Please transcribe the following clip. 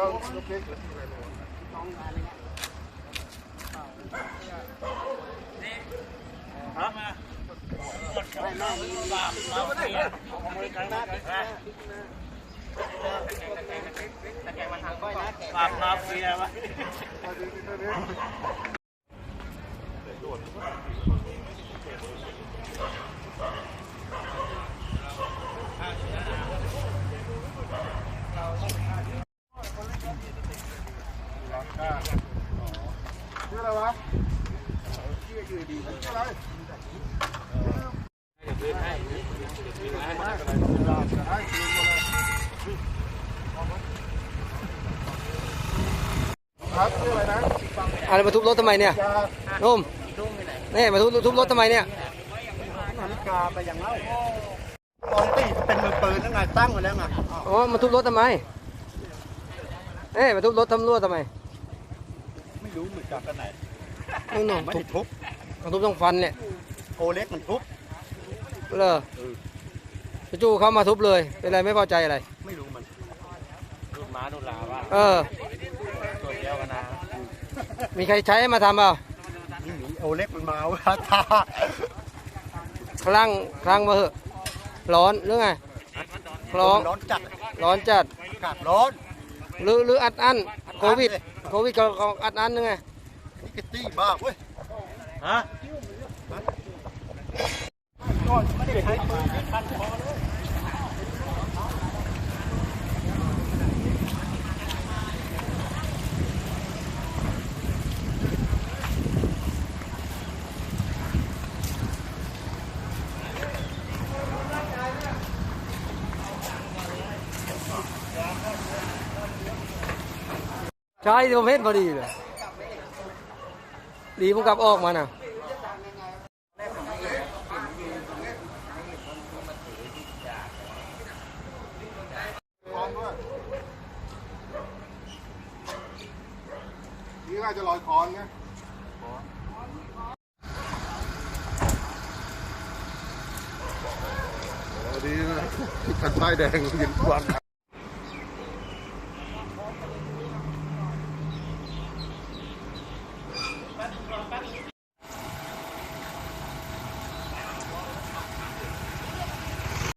ก่อนนี่นี่ไปลองลูกพริกปากมาเฟียวะมาดูที่ตัวนี้ชื่ออะไรวะชื่อดีชื่ออะไร ครับชื่ออะไรนะอะไรมาทุบรถทำไมเนี่ยยานุ่มนี่มาทุบทุบรถทำไมเนี่ยนาฬิกาไปอย่างเล่าตอนตีเป็นมือปืนแล้วไงตั้งมาแล้วไงอ๋อมาทุบรถทำไมเอ๊ะมาทุบรถตำรวจทำไม ไม่รู้เหมือนกันกันไหนนุ่มนุ่มไม่ทุได้บทุบทุบต้องฟันเนี่ยโอเล็กมันทุบเลอจู่ๆเขามาทุบเลย เป็นไรไม่พอใจอะไร ไม่รู้มันดูม้าดูลาว่าเออตัวเดียวกันนะมีใครใช้ให้มาทำเปล่านี่หนีโอเล็กมันมาเวลาตาคลั่งคลั่งมาเหอะร้อนหรือไงร้อนร้อนจัดร้อนจัดอากาศร้อนหรือหรืออัดอั้นโควิดโควิดก็ก็อัดอั้นนึงไงนี่กิตตี้บ้าเว้ย ฮะไม่ได้ใช้ ปืนที่คันคอเลยใช่ผมเห็นพอดีเลยดีผมกลับออกมาน่ะพร้อมด้วยนี่น่าจะลอยคอนไงดีนะกันป้ายแดงยินควัน